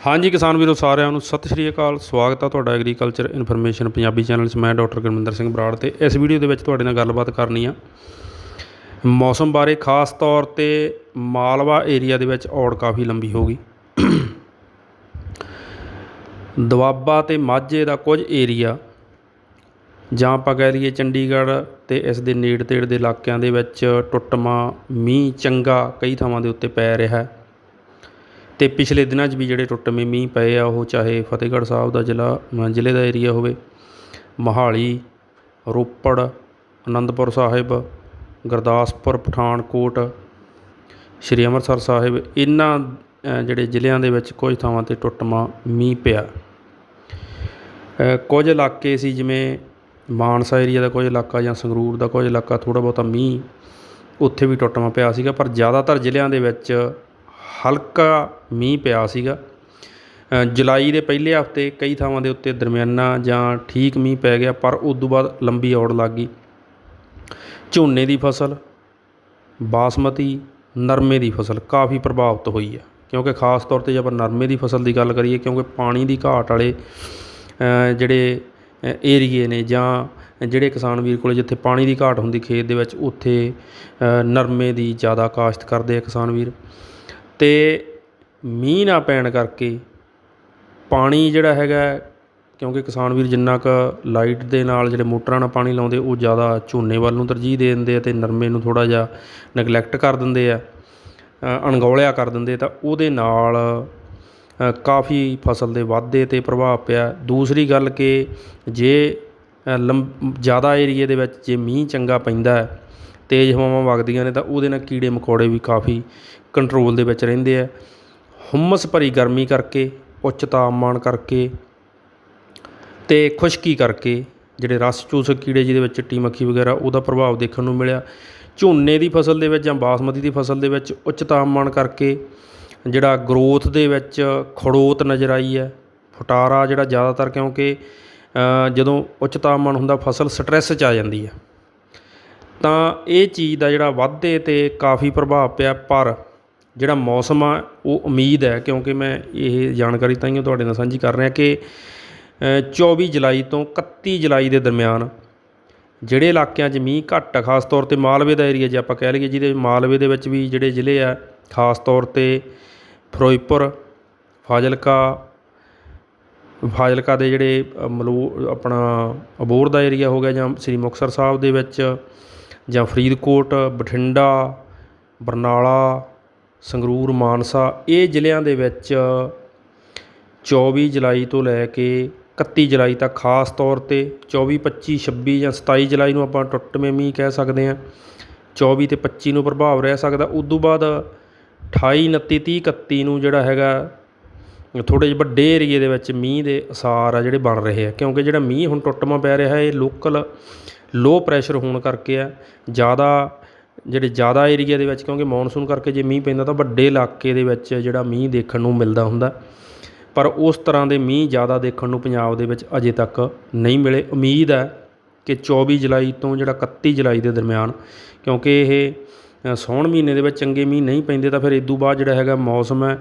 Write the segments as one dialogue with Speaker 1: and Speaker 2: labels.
Speaker 1: ਹਾਂਜੀ ਕਿਸਾਨ ਵੀਰੋ, ਸਾਰਿਆਂ ਨੂੰ ਸਤਿ ਸ਼੍ਰੀ ਅਕਾਲ। ਸਵਾਗਤ ਆ ਤੁਹਾਡਾ ਐਗਰੀਕਲਚਰ ਇਨਫੋਰਮੇਸ਼ਨ ਪੰਜਾਬੀ ਚੈਨਲ 'ਚ। ਮੈਂ ਡਾਕਟਰ ਗੁਰਮਿੰਦਰ ਸਿੰਘ ਬਰਾੜ ਤੇ ਇਸ ਵੀਡੀਓ ਦੇ ਵਿੱਚ ਤੁਹਾਡੇ ਨਾਲ ਗੱਲਬਾਤ ਕਰਨੀ ਆ। ਮੌਸਮ ਬਾਰੇ ਖਾਸ ਤੌਰ ਤੇ ਮਾਲਵਾ ਏਰੀਆ ਦੇ ਵਿੱਚ ਔੜ ਕਾਫੀ ਲੰਬੀ ਹੋ ਗਈ। ਦੁਆਬਾ ਤੇ ਮਾਝੇ ਦਾ ਕੁਝ ਏਰੀਆ ਜਾਂ ਆਪਾਂ ਕਹਿ ਲਈਏ ਚੰਡੀਗੜ੍ਹ ਤੇ ਇਸ ਦੇ ਨੇੜ ਤੇੜ ਦੇ ਇਲਾਕਿਆਂ ਦੇ ਵਿੱਚ ਟੁੱਟਮਾ ਮੀਂਹ, ਚੰਗਾ ਕਈ ਥਾਵਾਂ ਦੇ ਉੱਤੇ ਪੈ ਰਿਹਾ ਹੈ। ਅਤੇ ਪਿਛਲੇ ਦਿਨਾਂ 'ਚ ਵੀ ਜਿਹੜੇ ਟੁੱਟਵੇਂ ਮੀਂਹ ਪਏ ਆ, ਉਹ ਚਾਹੇ ਫਤਿਹਗੜ੍ਹ ਸਾਹਿਬ ਦਾ ਜ਼ਿਲ੍ਹਾ ਜ਼ਿਲ੍ਹੇ ਦਾ ਏਰੀਆ ਹੋਵੇ, ਮੋਹਾਲੀ, ਰੋਪੜ, ਅਨੰਦਪੁਰ ਸਾਹਿਬ, ਗੁਰਦਾਸਪੁਰ, ਪਠਾਨਕੋਟ, ਸ਼੍ਰੀ ਅੰਮ੍ਰਿਤਸਰ ਸਾਹਿਬ ਇਹਨਾਂ ਜਿਹੜੇ ਜ਼ਿਲ੍ਹਿਆਂ ਦੇ ਵਿੱਚ ਕੁਝ ਥਾਵਾਂ ਤੇ ਟੁੱਟਵਾਂ ਮੀਂਹ ਪਿਆ। ਕੁਝ ਇਲਾਕੇ ਸੀ ਜਿਵੇਂ ਮਾਨਸਾ ਏਰੀਆ ਦਾ ਕੁਝ ਇਲਾਕਾ ਜਾਂ ਸੰਗਰੂਰ ਦਾ ਕੁਝ ਇਲਾਕਾ, ਥੋੜ੍ਹਾ ਬਹੁਤਾ ਮੀਂਹ ਉੱਥੇ ਵੀ ਟੁੱਟਵਾਂ ਪਿਆ ਸੀਗਾ, ਪਰ ਜ਼ਿਆਦਾਤਰ ਜ਼ਿਲ੍ਹਿਆਂ ਦੇ ਵਿੱਚ ਹਲਕਾ ਮੀਂਹ ਪਿਆ ਸੀਗਾ। ਜੁਲਾਈ ਦੇ ਪਹਿਲੇ ਹਫ਼ਤੇ ਕਈ ਥਾਵਾਂ ਦੇ ਉੱਤੇ ਦਰਮਿਆਨਾ ਜਾਂ ਠੀਕ ਮੀਂਹ ਪੈ ਗਿਆ, ਪਰ ਉਸ ਤੋਂ ਬਾਅਦ ਲੰਬੀ ਔੜ ਲੱਗ ਗਈ। ਝੋਨੇ ਦੀ ਫਸਲ, ਬਾਸਮਤੀ, ਨਰਮੇ ਦੀ ਫਸਲ ਕਾਫੀ ਪ੍ਰਭਾਵਿਤ ਹੋਈ ਹੈ। ਕਿਉਂਕਿ ਖਾਸ ਤੌਰ ਤੇ ਜੇ ਆਪਾਂ ਨਰਮੇ ਦੀ ਫਸਲ ਦੀ ਗੱਲ ਕਰੀਏ, ਕਿਉਂਕਿ ਪਾਣੀ ਦੀ ਘਾਟ ਵਾਲੇ ਜਿਹੜੇ ਏਰੀਏ ਨੇ ਜਾਂ ਜਿਹੜੇ ਕਿਸਾਨ ਵੀਰ ਕੋਲੇ ਜਿੱਥੇ ਪਾਣੀ ਦੀ ਘਾਟ ਹੁੰਦੀ ਖੇਤ ਦੇ ਵਿੱਚ, ਉੱਥੇ ਨਰਮੇ ਦੀ ਜ਼ਿਆਦਾ ਕਾਸ਼ਤ ਕਰਦੇ ਆ ਕਿਸਾਨ ਵੀਰ। ਅਤੇ ਮੀਂਹ ਨਾ ਪੈਣ ਕਰਕੇ ਪਾਣੀ ਜਿਹੜਾ ਹੈਗਾ ਕਿਉਂਕਿ ਕਿਸਾਨ ਵੀਰ ਜਿੰਨਾ ਕੁ ਲਾਈਟ ਦੇ ਨਾਲ ਜਿਹੜੇ ਮੋਟਰਾਂ ਨਾਲ ਪਾਣੀ ਲਾਉਂਦੇ ਉਹ ਜ਼ਿਆਦਾ ਝੋਨੇ ਵੱਲ ਨੂੰ ਤਰਜੀਹ ਦੇ ਦਿੰਦੇ ਆ ਤੇ ਨਰਮੇ ਨੂੰ ਥੋੜ੍ਹਾ ਜਿਹਾ ਨੈਗਲੈਕਟ ਕਰ ਦਿੰਦੇ ਆ ਅਣਗੌਲਿਆ ਕਰ ਦਿੰਦੇ ਤਾਂ ਉਹਦੇ ਨਾਲ ਕਾਫੀ ਫਸਲ ਦੇ ਵਾਧੇ ਤੇ ਪ੍ਰਭਾਵ ਪਿਆ। ਦੂਸਰੀ ਗੱਲ ਕਿ ਜੇ ਅ, ਲੰਬ ਜ਼ਿਆਦਾ ਏਰੀਏ ਦੇ ਵਿੱਚ ਜੇ ਮੀਂਹ ਚੰਗਾ ਪੈਂਦਾ ਤੇਜ਼ ਹਵਾਵਾਂ ਵਗਦੀਆਂ ਨੇ ਤਾਂ ਉਹਦੇ ਨਾਲ ਕੀੜੇ ਮਕੌੜੇ ਵੀ ਕਾਫੀ ਕੰਟਰੋਲ ਦੇ ਵਿੱਚ ਰਹਿੰਦੇ ਹੈ ਹੁੰਮਸ ਭਰੀ ਗਰਮੀ ਕਰਕੇ, ਉੱਚ ਤਾਪਮਾਨ ਕਰਕੇ ਅਤੇ ਖੁਸ਼ਕੀ ਕਰਕੇ ਜਿਹੜੇ ਰਸ ਚੂਸਕ ਕੀੜੇ ਜਿਹਦੇ ਵਿੱਚ ਚਿੱਟੀ ਮੱਖੀ ਵਗੈਰਾ ਉਹਦਾ ਪ੍ਰਭਾਵ ਦੇਖਣ ਨੂੰ ਮਿਲਿਆ। ਝੋਨੇ ਦੀ ਫਸਲ ਦੇ ਵਿੱਚ ਜਾਂ ਬਾਸਮਤੀ ਦੀ ਫਸਲ ਦੇ ਵਿੱਚ ਉੱਚ ਤਾਪਮਾਨ ਕਰਕੇ ਜਿਹੜਾ ਗਰੋਥ ਦੇ ਵਿੱਚ ਖੜੋਤ ਨਜ਼ਰ ਆਈ ਹੈ। ਫਟਾਰਾ ਜਿਹੜਾ ਜ਼ਿਆਦਾਤਰ ਕਿਉਂਕਿ ਜਦੋਂ ਉੱਚ ਤਾਪਮਾਨ ਹੁੰਦਾ ਫਸਲ ਸਟ੍ਰੈਸ 'ਚ ਆ ਜਾਂਦੀ ਹੈ। ਤਾਂ ਇਹ ਚੀਜ਼ ਦਾ ਜਿਹੜਾ ਵਾਧੇ ਤੇ ਕਾਫੀ ਪ੍ਰਭਾਵ ਪਿਆ ਪਰ ਜਿਹੜਾ ਮੌਸਮ ਆ ਉਹ ਉਮੀਦ ਹੈ ਕਿਉਂਕਿ ਮੈਂ ਇਹ ਜਾਣਕਾਰੀ ਤਾਈਓ ਤੁਹਾਡੇ ਨਾਲ ਸਾਂਝੀ ਕਰ ਰਿਹਾ ਕਿ ਅ, 24 ਜੁਲਾਈ ਤੋਂ 31 ਜੁਲਾਈ ਦੇ ਦਰਮਿਆਨ ਜਿਹੜੇ ਇਲਾਕਿਆਂ 'ਚ ਮੀਂਹ ਘੱਟ ਆ ਖਾਸ ਤੌਰ ਤੇ ਮਾਲਵੇ ਦਾ ਏਰੀਆ ਜੇ ਆਪਾਂ ਕਹਿ ਲਈਏ ਜਿਹਦੇ ਮਾਲਵੇ ਦੇ ਵਿੱਚ ਵੀ ਜਿਹੜੇ ਜ਼ਿਲ੍ਹੇ ਆ ਖਾਸ ਤੌਰ ਤੇ ਫਿਰੋਜ਼ਪੁਰ ਫਾਜ਼ਿਲਕਾ ਫਾਜ਼ਿਲਕਾ ਦੇ ਜਿਹੜੇ ਅ, ਮਲੂ ਆਪਣਾ ਅਬੋਰ ਦਾ ਏਰੀਆ ਹੋ ਗਿਆ ਜਾਂ ਸ੍ਰੀ ਮੁਕਤਸਰ ਸਾਹਿਬ ਦੇ ਵਿੱਚ ਜਾਂ ਫਰੀਦਕੋਟ, ਬਠਿੰਡਾ, ਬਰਨਾਲਾ, ਸੰਗਰੂਰ, ਮਾਨਸਾ, ਇਹ ਜ਼ਿਲ੍ਹਿਆਂ ਦੇ ਵਿੱਚ 24 ਜੁਲਾਈ ਤੋਂ ਲੈ ਕੇ 31 ਜੁਲਾਈ ਤੱਕ ਖਾਸ ਤੌਰ ਤੇ 24 25 26 ਜਾਂ 27 ਜੁਲਾਈ ਨੂੰ ਆਪਾਂ ਟੁੱਟਵੇਂ ਮੀਂਹ ਕਹਿ ਸਕਦੇ ਹਾਂ। ਚੌਵੀ ਅਤੇ ਪੱਚੀ ਨੂੰ ਪ੍ਰਭਾਵ ਰਹਿ ਸਕਦਾ। ਉਸ ਤੋਂ ਬਾਅਦ 28 29 30 31 ਨੂੰ ਜਿਹੜਾ ਹੈਗਾ, ਥੋੜ੍ਹੇ ਜਿਹੇ ਵੱਡੇ ਏਰੀਏ ਦੇ ਵਿੱਚ ਮੀਂਹ ਦੇ ਅਸਾਰ ਆ ਜਿਹੜੇ ਬਣ ਰਹੇ ਆ। ਕਿਉਂਕਿ ਜਿਹੜਾ ਮੀਂਹ ਹੁਣ ਟੁੱਟਵਾਂ ਪੈ ਰਿਹਾ, ਇਹ ਲੋਕਲ ਲੋਅ ਪ੍ਰੈਸ਼ਰ ਹੋਣ ਕਰਕੇ ਹੈ। ਜ਼ਿਆਦਾ ਜਿਹੜੇ ਜ਼ਿਆਦਾ ਏਰੀਆ ਦੇ ਵਿੱਚ ਕਿਉਂਕਿ ਮੌਨਸੂਨ ਕਰਕੇ ਜੇ ਮੀਂਹ ਪੈਂਦਾ ਤਾਂ ਵੱਡੇ ਇਲਾਕੇ ਦੇ ਵਿੱਚ ਜਿਹੜਾ ਮੀਂਹ ਦੇਖਣ ਨੂੰ ਮਿਲਦਾ ਹੁੰਦਾ। ਪਰ ਉਸ ਤਰ੍ਹਾਂ ਦੇ ਮੀਂਹ ਜ਼ਿਆਦਾ ਦੇਖਣ ਨੂੰ ਪੰਜਾਬ ਦੇ ਵਿੱਚ ਅਜੇ ਤੱਕ ਨਹੀਂ ਮਿਲੇ। ਉਮੀਦ ਹੈ ਕਿ 24 ਜੁਲਾਈ ਤੋਂ ਜਿਹੜਾ 31 ਜੁਲਾਈ ਦੇ ਦਰਮਿਆਨ ਕਿਉਂਕਿ ਇਹ ਅ, ਸਾਉਣ ਮਹੀਨੇ ਦੇ ਵਿੱਚ ਚੰਗੇ ਮੀਂਹ ਨਹੀਂ ਪੈਂਦੇ ਤਾਂ ਫਿਰ ਇਦੋਂ ਬਾਅਦ ਜਿਹੜਾ ਹੈਗਾ ਮੌਸਮ ਹੈ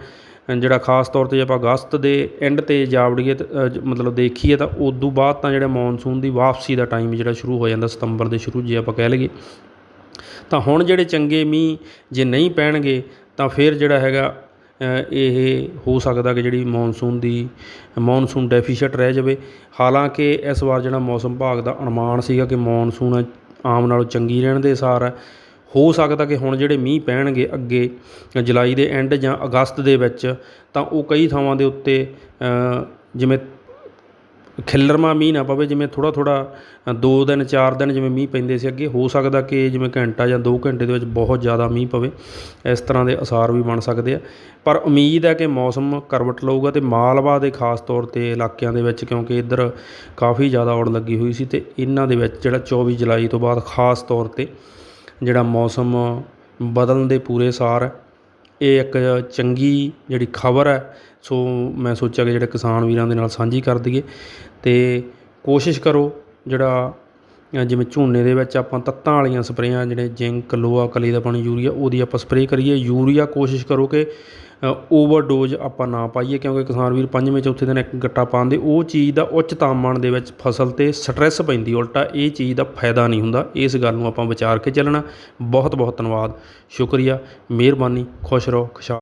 Speaker 1: ਜਿਹੜਾ ਖਾਸ ਤੌਰ ਤੇ ਜੇ ਆਪਾਂ ਅਗਸਤ ਦੇ ਐਂਡ ਤੇ ਜਾਵੜੀਏ ਤੇ, ਮਤਲਬ ਦੇਖੀਏ ਤਾਂ ਉਦੋਂ ਬਾਅਦ ਤਾਂ ਜਿਹੜਾ ਮੌਨਸੂਨ ਦੀ ਵਾਪਸੀ ਦਾ ਟਾਈਮ ਜਿਹੜਾ ਸ਼ੁਰੂ ਹੋ ਜਾਂਦਾ ਸਤੰਬਰ ਦੇ ਸ਼ੁਰੂ ਜੇ ਆਪਾਂ ਕਹਿ ਲਈਏ। ਤਾਂ ਹੁਣ ਜਿਹੜੇ ਚੰਗੇ ਮੀਂਹ ਜੇ ਨਹੀਂ ਪੈਣਗੇ ਤਾਂ ਫਿਰ ਜਿਹੜਾ ਹੈਗਾ ਇਹ ਹੋ ਸਕਦਾ ਕਿ ਜਿਹੜੀ ਮੌਨਸੂਨ ਦੀ ਮੌਨਸੂਨ ਡੈਫੀਸ਼ੀਟ ਰਹਿ ਜਾਵੇ। ਹਾਲਾਂਕਿ ਇਸ ਵਾਰ ਜਿਹੜਾ ਮੌਸਮ ਵਿਭਾਗ ਦਾ ਅਨੁਮਾਨ ਸੀਗਾ ਕਿ ਮੌਨਸੂਨ ਆਮ ਨਾਲੋਂ ਚੰਗੀ ਰਹਿਣ ਦੇ ਅਸਾਰ ਹੈ ਹੋ ਸਕਦਾ ਕਿ ਹੁਣ ਜਿਹੜੇ ਮੀਂਹ ਪੈਣਗੇ ਅੱਗੇ ਜੁਲਾਈ ਦੇ ਐਂਡ ਜਾਂ ਅਗਸਤ ਦੇ ਵਿੱਚ, ਤਾਂ ਉਹ ਕਈ ਥਾਵਾਂ ਦੇ ਉੱਤੇ ਜਿਵੇਂ ਖਿੱਲਰਮਾ ਮੀਂਹ ਨਾ ਪਵੇ, ਜਿਵੇਂ ਥੋੜ੍ਹਾ ਥੋੜ੍ਹਾ ਦੋ ਦਿਨ, ਚਾਰ ਦਿਨ ਜਿਵੇਂ ਮੀਂਹ ਪੈਂਦੇ ਸੀ ਅੱਗੇ, ਹੋ ਸਕਦਾ ਕਿ ਜਿਵੇਂ ਘੰਟਾ ਜਾਂ ਦੋ ਘੰਟੇ ਦੇ ਵਿੱਚ ਬਹੁਤ ਜ਼ਿਆਦਾ ਮੀਂਹ ਪਵੇ, ਇਸ ਤਰ੍ਹਾਂ ਦੇ ਅਸਾਰ ਵੀ ਬਣ ਸਕਦੇ ਆ। ਪਰ ਉਮੀਦ ਹੈ ਕਿ ਮੌਸਮ ਕਰਵਟ ਲਊਗਾ ਤੇ ਮਾਲਵਾ ਦੇ ਖਾਸ ਤੌਰ ਤੇ ਇਲਾਕਿਆਂ ਦੇ ਵਿੱਚ, ਕਿਉਂਕਿ ਇੱਧਰ ਕਾਫੀ ਜ਼ਿਆਦਾ ਔੜ ਲੱਗੀ ਹੋਈ ਸੀ ਤੇ ਇਹਨਾਂ ਦੇ ਵਿੱਚ ਜਿਹੜਾ 24 ਜੁਲਾਈ ਤੋਂ ਬਾਅਦ ਖਾਸ ਤੌਰ ਤੇ ਜਿਹੜਾ ਮੌਸਮ ਬਦਲਣ ਦੇ ਪੂਰੇ ਸਾਰ ਹੈ। ਇਹ ਇੱਕ ਚੰਗੀ ਜਿਹੜੀ ਖਬਰ ਹੈ। ਸੋ ਮੈਂ ਸੋਚਿਆ ਕਿ ਜਿਹੜੇ ਕਿਸਾਨ ਵੀਰਾਂ ਦੇ ਨਾਲ ਸਾਂਝੀ ਕਰ ਦੇਈਏ। ਅਤੇ ਕੋਸ਼ਿਸ਼ ਕਰੋ ਜਿਹੜਾ ਜਿਵੇਂ ਝੋਨੇ ਦੇ ਵਿੱਚ ਆਪਾਂ ਤੱਤਾਂ ਵਾਲੀਆਂ ਸਪਰੇਆਂ, ਜਿਹੜੇ ਜ਼ਿੰਕ, ਲੋਹਾ, ਕਲੀ ਦਾ ਪਾਣੀ, ਯੂਰੀਆ, ਉਹਦੀ ਆਪਾਂ ਸਪਰੇਅ ਕਰੀਏ। ਯੂਰੀਆ ਕੋਸ਼ਿਸ਼ ਕਰੋ ਕਿ ਓਵਰਡੋਜ਼ ਆਪਾਂ ਨਾ ਪਾਈਏ, ਕਿਉਂਕਿ ਕਿਸਾਨ ਵੀਰ ਪੰਜਵੇਂ, ਚੌਥੇ ਦਿਨ ਇੱਕ ਗੱਟਾ ਪਾਉਂਦੇ ਉਹ ਚੀਜ਼ ਦਾ ਉੱਚ ਤਾਪਮਾਨ ਦੇ ਵਿੱਚ ਫਸਲ 'ਤੇ ਸਟਰੈਸ ਪੈਂਦੀ, ਉਲਟਾ ਇਹ ਚੀਜ਼ ਦਾ ਫਾਇਦਾ ਨਹੀਂ ਹੁੰਦਾ। ਇਸ ਗੱਲ ਨੂੰ ਆਪਾਂ ਵਿਚਾਰ ਕੇ ਚੱਲਣਾ। ਬਹੁਤ ਬਹੁਤ ਧੰਨਵਾਦ। ਸ਼ੁਕਰੀਆ। ਮਿਹਰਬਾਨੀ। ਖੁਸ਼ ਰਹੋ। ਖੁਸ਼ਹਾਲ